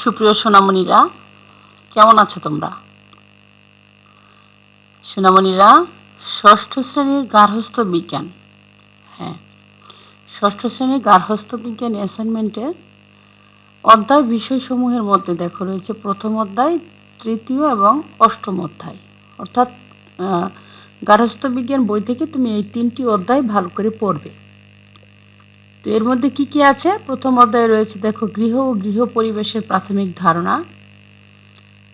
সুপ্রিয় সোনামণিরা, কেমন আছো তোমরা? সোনামণিরা, ষষ্ঠ শ্রেণির গার্হস্থ্য বিজ্ঞান। হ্যাঁ ষষ্ঠ শ্রেণির গার্হস্থ বিজ্ঞান অ্যাসাইনমেন্টে অধ্যায় বিষয়সমূহের মধ্যে দেখো রয়েছে প্রথম অধ্যায়, তৃতীয় এবং অষ্টম অধ্যায়। অর্থাৎ গার্হস্থ বিজ্ঞান বই থেকে তুমি এই তিনটি অধ্যায় ভালো করে পড়বে। তো এর মধ্যে কি কি আছে? প্রথম অধ্যায়ে রয়েছে, দেখো, গৃহ ও গৃহ পরিবেশের প্রাথমিক ধারণা।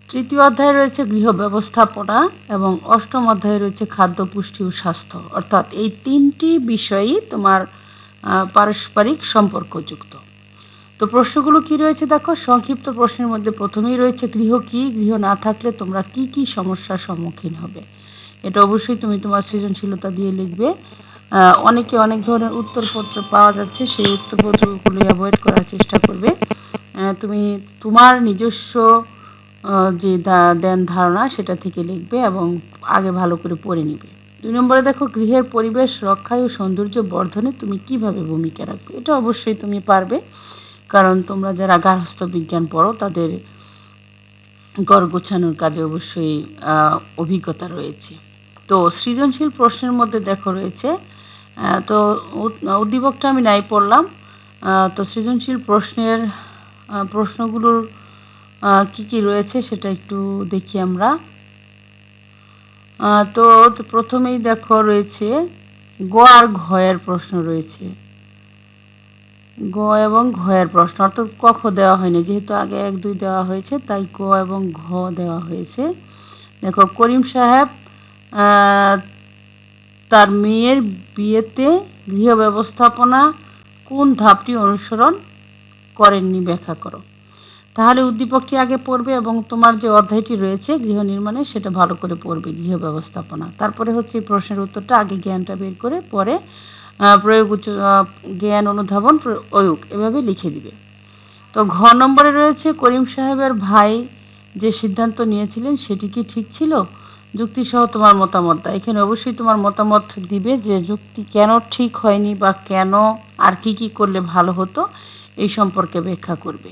তৃতীয় অধ্যায়ে রয়েছে গৃহ ব্যবস্থাপনা এবং অষ্টম অধ্যায়ে রয়েছে খাদ্য, পুষ্টি ও স্বাস্থ্য। অর্থাৎ এই তিনটি বিষয়ই তোমার পারস্পরিক সম্পর্কযুক্ত। তো প্রশ্নগুলো কি রয়েছে দেখো? সংক্ষিপ্ত প্রশ্নের মধ্যে প্রথমেই রয়েছে গৃহ কি? গৃহ না থাকলে তোমরা কি কি সমস্যার সম্মুখীন হবে? এটা অবশ্যই তুমি তোমার সৃজনশীলতা দিয়ে লিখবে। অনেকে অনেক ধরনের উত্তরপত্র পাওয়া যাচ্ছে, সেই উত্তরপত্রগুলো অ্যাভয়েড করার চেষ্টা করবে। তুমি তোমার নিজস্ব যে দা- ধ্যান ধারণা সেটা থেকে লিখবে এবং আগে ভালো করে পড়ে নিবে। দুই নম্বরে দেখো, গৃহের পরিবেশ রক্ষায় ও সৌন্দর্য বর্ধনে তুমি কীভাবে ভূমিকা রাখবে? এটা অবশ্যই তুমি পারবে, কারণ তোমরা যারা গার্হস্থ্য বিজ্ঞান পড়ো, তাদের ঘর গোছানোর কাজে অবশ্যই অভিজ্ঞতা রয়েছে। তো সৃজনশীল প্রশ্নের মধ্যে দেখো রয়েছে তো উদ্দীপকটা আমি নাই পড়লাম। তো সৃজনশীল প্রশ্নের প্রশ্নগুলোর কি কি রয়েছে সেটা একটু দেখি আমরা। তো প্রথমেই দেখো রয়েছে, গ আর ঘয়ের প্রশ্ন রয়েছে। গ এবং ঘয়ের প্রশ্ন, অর্থাৎ ক খ দেওয়া হয়নি, যেহেতু আগে এক, দুই দেওয়া হয়েছে, তাই ক এবং ঘ দেওয়া হয়েছে। দেখো, করিম সাহেব তার মেয়ের বিয়েতে গৃহ ব্যবস্থাপনা কোন ধাপটি অনুসরণ করেননি ব্যাখ্যা করো। তাহলে উদ্দীপকটি আগে পড়বে এবং তোমার যে অধ্যায়টি রয়েছে গৃহ নির্মাণে সেটা ভালো করে পড়বে গৃহ ব্যবস্থাপনা। তারপরে হচ্ছে এই প্রশ্নের উত্তরটা আগে জ্ঞানটা বের করে পরে প্রয়োগ উচ্চ জ্ঞান অনুধাবন প্রয়োগ এভাবে লিখে দিবে। তো ঘ নম্বরে রয়েছে করিম সাহেবের ভাই যে সিদ্ধান্ত নিয়েছিলেন সেটি কি ঠিক ছিল? যুক্তি সহ তোমার মতামত দাও। এখানে অবশ্যই তোমার মতামত দিবে যে যুক্তি কেন ঠিক হয়নি বা কেন আর কি কি করলে ভালো হতো, এই সম্পর্কে ব্যাখ্যা করবে।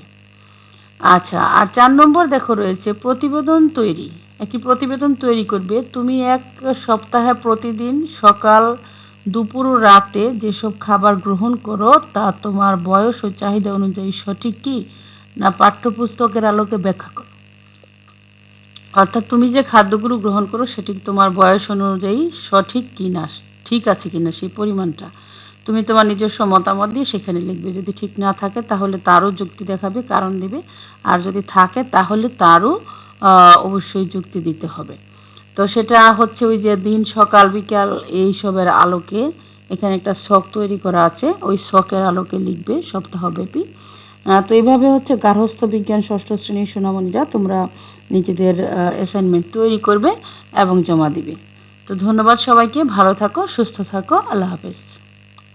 আচ্ছা আর চার নম্বর দেখো রয়েছে, প্রতিবেদন তৈরি। একটি প্রতিবেদন তৈরি করবে, তুমি এক সপ্তাহে প্রতিদিন সকাল দুপুর রাতে যেসব খাবার গ্রহণ করো, তা তোমার বয়স ও চাহিদা অনুযায়ী সঠিক কি? না পাঠ্যপুস্তকের আলোকে ব্যাখ্যা করো। অর্থাৎ তুমি যে খাদ্যগুলো গ্রহণ করো, সেটি তোমার বয়স অনুযায়ী সঠিক কি না ঠিক আছে কি না সেই পরিমাণটা তুমি তোমার নিজস্ব মতামত দিয়ে সেখানে লিখবে। যদি ঠিক না থাকে, তাহলে তারও যুক্তি দেখাবে, কারণ দিবে। আর যদি থাকে, তাহলে তারও অবশ্যই যুক্তি দিতে হবে। তো সেটা হচ্ছে ওই যে দিন, সকাল, বিকাল এইসবের আলোকে এখানে একটা শখ তৈরি করা আছে। ওই শখের আলোকে লিখবে সপ্তাহব্যাপী। তো এইভাবে হচ্ছে গার্হস্থ্য বিজ্ঞান ষষ্ঠ শ্রেণির সোনামণিরা তোমরা নিজেদের অ্যাসাইনমেন্ট তৈরি করবে এবং জমা দিবে। তো ধন্যবাদ সবাইকে, ভালো থাকো, সুস্থ থাকো, আল্লাহ হাফেজ।